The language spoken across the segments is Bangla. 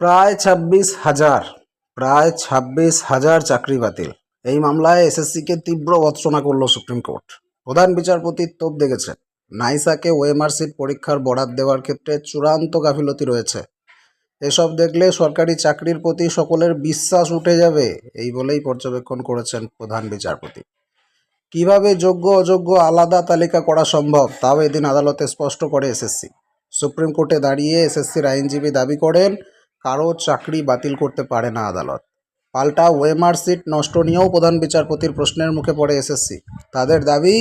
প্রায় ছাব্বিশ হাজার, প্রায় ছাব্বিশ হাজার চাকরি বাতিল। এই মামলায় এসএসসিকে তীব্র ভৎসনা করল সুপ্রিম কোর্ট। প্রধান বিচারপতির তোপ দেখেছে নাইসাকে ওএমআর পরীক্ষার বরাদ দেওয়ার ক্ষেত্রে চূড়ান্ত গাফিলতি রয়েছে। এসব দেখলে সরকারি চাকরির প্রতি সকলের বিশ্বাস উঠে যাবে, এই বলেই পর্যবেক্ষণ করেছেন প্রধান বিচারপতি। কীভাবে যোগ্য অযোগ্য আলাদা তালিকা করা সম্ভব, তাও এদিন আদালতে স্পষ্ট করে এসএসসি। সুপ্রিম কোর্টে দাঁড়িয়ে এসএসসির আইনজীবী দাবি করেন কারও চাকরি বাতিল করতে পারে না আদালত। পাল্টা ওয়েমার সিট নষ্ট নিয়েও প্রধান বিচারপতির প্রশ্নের মুখে পড়ে এসএসসি। তাদের দাবি,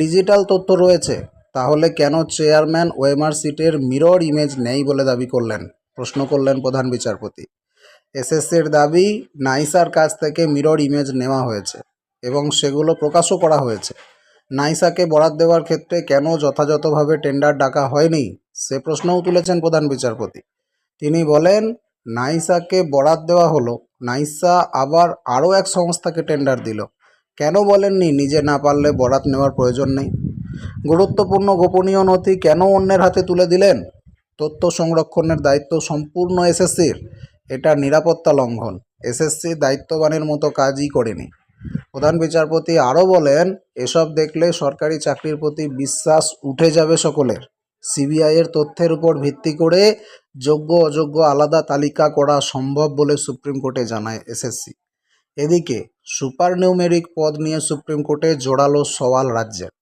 ডিজিটাল তথ্য রয়েছে, তাহলে কেন চেয়ারম্যান ওয়েমার সিটের মিরর ইমেজ নেই বলে দাবি করলেন, প্রশ্ন করলেন প্রধান বিচারপতি। এসএসসির দাবি, নাইসার কাছ থেকে মিরর ইমেজ নেওয়া হয়েছে এবং সেগুলো প্রকাশও করা হয়েছে। নাইসাকে বরাদ দেওয়ার ক্ষেত্রে কেন যথাযথভাবে টেন্ডার ডাকা হয়নি, সে প্রশ্নও তুলেছেন প্রধান বিচারপতি। তিনি বলেন, নাইসাকে বরাদ দেওয়া হলো। নাইসা আবার আরও এক সংস্থাকে টেন্ডার দিল। কেন বলেননি নিজে না পারলে বরাত নেওয়ার প্রয়োজন নেই? গুরুত্বপূর্ণ গোপনীয় নথি কেন অন্যের হাতে তুলে দিলেন? তথ্য সংরক্ষণের দায়িত্ব সম্পূর্ণ এসএসসির। এটা নিরাপত্তা লঙ্ঘন। এসএসসি দায়িত্ববানের মতো কাজই করেনি। প্রধান বিচারপতি আরও বলেন, এসব দেখলে সরকারি চাকরির প্রতি বিশ্বাস উঠে যাবে সকলের। সিবিআইয়ের তথ্যের উপর ভিত্তি করে যোগ্য অযোগ্য আলাদা তালিকা করা সম্ভব বলে সুপ্রিম কোর্টে জানায় এসএসসি। এদিকে সুপার নিউমেরিক পদ নিয়ে সুপ্রিম কোর্টে জোরালো সওয়াল রাজ্যের।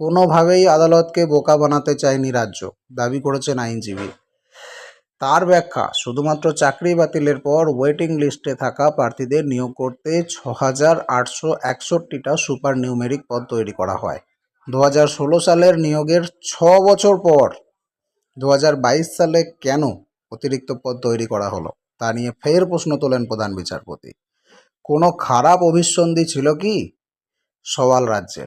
কোনোভাবেই আদালতকে বোকা বানাতে চায়নি রাজ্য, দাবি করেছেন আইনজীবী। তার ব্যাখ্যা, শুধুমাত্র চাকরি বাতিলের পর ওয়েটিং লিস্টে থাকা প্রার্থীদের নিয়োগ করতে ছ হাজার আটশো একষট্টিটা সুপার নিউমেরিক পদ তৈরি করা হয়। দু হাজার ষোলো সালের নিয়োগের ছ বছর পর দু হাজার বাইশ সালে কেন অতিরিক্ত পদ তৈরি করা হলো? তা নিয়ে ফের প্রশ্ন তোলেন প্রধান বিচারপতি। কোনো খারাপ অভিসন্ধি ছিল কি? সওয়াল রাজ্যের।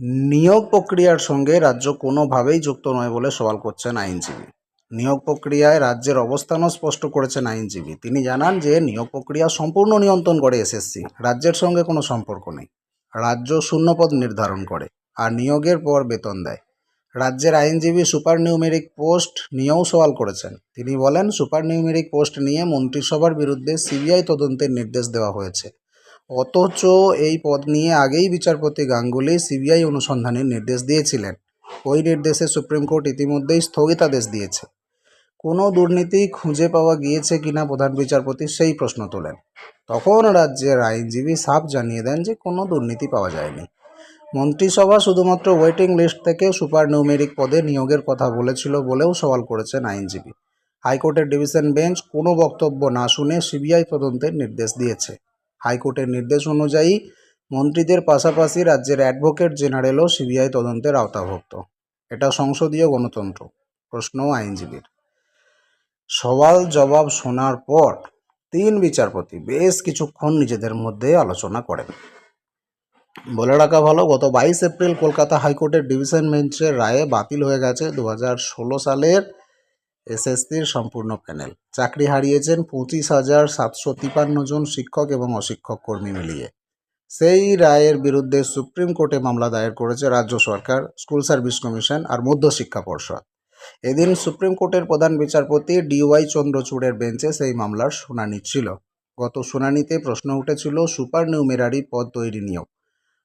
নিয়োগ প্রক্রিয়ার সঙ্গে রাজ্য কোনোভাবেই যুক্ত নয় বলে সওয়াল করছেন আইনজীবী। নিয়োগ প্রক্রিয়ায় রাজ্যের অবস্থানও স্পষ্ট করেছেন আইনজীবী। তিনি জানান যে, নিয়োগ প্রক্রিয়া সম্পূর্ণ নিয়ন্ত্রণ করে এসএসসি। রাজ্যের সঙ্গে কোনো সম্পর্ক নেই। রাজ্য শূন্যপদ নির্ধারণ করে আর নিয়োগের পর বেতন দেয়। রাজ্যের আইনজীবী সুপার নিউমেরিক পোস্ট নিয়েও সওয়াল করেছেন। তিনি বলেন সুপার নিউমেরিক পোস্ট নিয়ে মন্ত্রিসভার বিরুদ্ধে সিবিআই তদন্তের নির্দেশ দেওয়া হয়েছে। অথচ এই পদ নিয়ে আগেই বিচারপতি গাঙ্গুলি সিবিআই অনুসন্ধানের নির্দেশ দিয়েছিলেন। ওই নির্দেশে সুপ্রিম কোর্ট ইতিমধ্যেই স্থগিতাদেশ দিয়েছে। কোনো দুর্নীতি খুঁজে পাওয়া গিয়েছে কিনা প্রধান বিচারপতি সেই প্রশ্ন তোলেন। তখন রাজ্যের আইনজীবী সাফ জানিয়ে দেন যে কোনো দুর্নীতি পাওয়া যায়নি। মন্ত্রিসভা শুধুমাত্র ওয়েটিং লিস্ট থেকে সুপার নিউমেরিক পদে নিয়োগের কথা বলেছিল বলেও সওয়াল করেছেন আইনজীবী। হাইকোর্টের ডিভিশন বেঞ্চ কোনো বক্তব্য না শুনে সিবিআই তদন্তের নির্দেশ দিয়েছে। হাইকোর্টের নির্দেশ অনুযায়ী মন্ত্রীদের পাশাপাশি রাজ্যের অ্যাডভোকেট জেনারেলও সিবিআই তদন্তের আওতাভুক্ত। এটা সংসদীয় গণতন্ত্র প্রশ্ন আইনজীবীর। সওয়াল জবাব শোনার পর তিন বিচারপতি বেশ কিছুক্ষণ নিজেদের মধ্যে আলোচনা করেন। বলে রাখা ভালো, গত বাইশ এপ্রিল কলকাতা হাইকোর্টের ডিভিশন বেঞ্চের রায়ে বাতিল হয়ে গেছে দু সালের এসএসসির সম্পূর্ণ প্যানেল। চাকরি হারিয়েছেন পঁচিশ হাজার সাতশো তিপান্ন জন শিক্ষক এবং অশিক্ষক কর্মী মিলিয়ে। সেই রায়ের বিরুদ্ধে সুপ্রিম কোর্টে মামলা দায়ের করেছে রাজ্য সরকার, স্কুল সার্ভিস কমিশন আর মধ্যশিক্ষা পর্ষদ। এদিন সুপ্রিম কোর্টের প্রধান বিচারপতি ডিওয়াই চন্দ্রচূড়ের বেঞ্চে সেই মামলার শুনানি ছিল। গত শুনানিতে প্রশ্ন উঠেছিল সুপার নিউমেরারি পদ তৈরি নিয়েও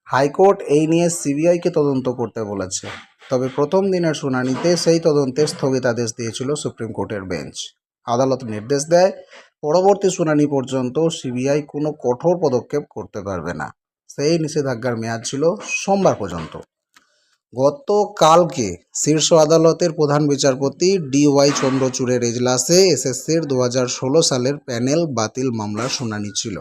হাইকোর্ট এই নিয়ে সিবিআইকে তদন্ত করতে বলেছে। তবে প্রথম দিনের শুনানিতে সেই তদন্তে স্থগিতাদেশ দিয়েছিল সুপ্রিম কোর্টের বেঞ্চ। আদালত নির্দেশ দেয়, পরবর্তী শুনানি পর্যন্ত সিবিআই কোনো কঠোর পদক্ষেপ করতে পারবে না। সেই নিষেধাজ্ঞার মেয়াদ ছিল সোমবার পর্যন্ত। গতকালকে শীর্ষ আদালতের প্রধান বিচারপতি ডি ওয়াই চন্দ্রচূড়ের এজলাসে এসএসসির দু হাজার ষোলো সালের প্যানেল বাতিল মামলার শুনানি ছিল।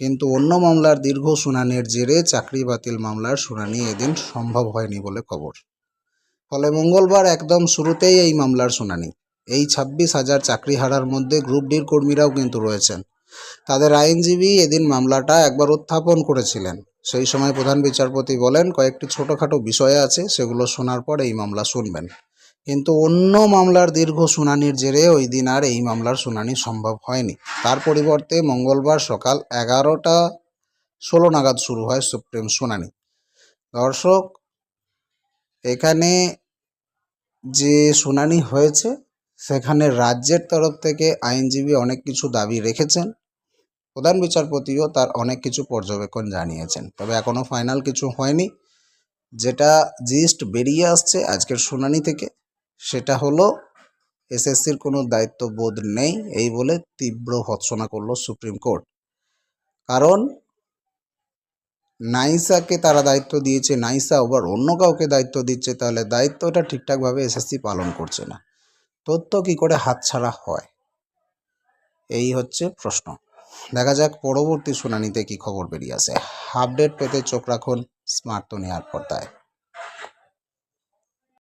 কিন্তু অন্য মামলার দীর্ঘ শুনানির জেরে চাকরি বাতিল মামলার শুনানি এদিন সম্ভব হয়নি বলে খবর। ফলে মঙ্গলবার একদম শুরুতেই এই মামলার শুনানি। এই ছাব্বিশ হাজার চাকরি হারার মধ্যে গ্রুপ ডির কর্মীরাও কিন্তু রয়েছেন। তাদের আইনজীবী এদিন মামলাটা একবার উত্থাপন করেছিলেন। সেই সময় প্রধান বিচারপতি বলেন, কয়েকটি ছোটোখাটো বিষয় আছে, সেগুলো শোনার পর এই মামলা শুনবেন। কিন্তু অন্য মামলার দীর্ঘ শুনানির জেরে ওই দিন আর এই মামলার শুনানি সম্ভব হয়নি। তার পরিবর্তে মঙ্গলবার সকাল এগারোটা ষোলো নাগাদ শুরু হয় সুপ্রিম শুনানি। দর্শক, এখানে যে শুনানি হয়েছে, সেখানে রাজ্যের তরফ থেকে আইনজীবী অনেক কিছু দাবি রেখেছেন। প্রধান বিচারপতিও তার অনেক কিছু পর্যবেক্ষণ জানিয়েছেন। তবে এখনও ফাইনাল কিছু হয়নি। যেটা জিস্ট বেরিয়ে আসছে আজকের শুনানি থেকে, সেটা হলো এসএসসির কোনো দায়িত্ববোধ নেই এই বলে তীব্র ভৎসনা করল সুপ্রিম কোর্ট। কারণ নাইসাকে তারা দায়িত্ব দিয়েছে, নাইসা আবার অন্য কাউকে দায়িত্ব দিচ্ছে, তাহলে দায়িত্বটা ঠিকঠাকভাবে এসএসসি পালন করছে না। তথ্য কী করে হাতছাড়া হয়? এই হচ্ছে প্রশ্ন। দেখা যাক পরবর্তী শুনানিতে কি খবর বেরিয়ে আসে। আপডেট পেতে চোখ রাখুন স্মার্টফোন দুনিয়ার পর্দায়।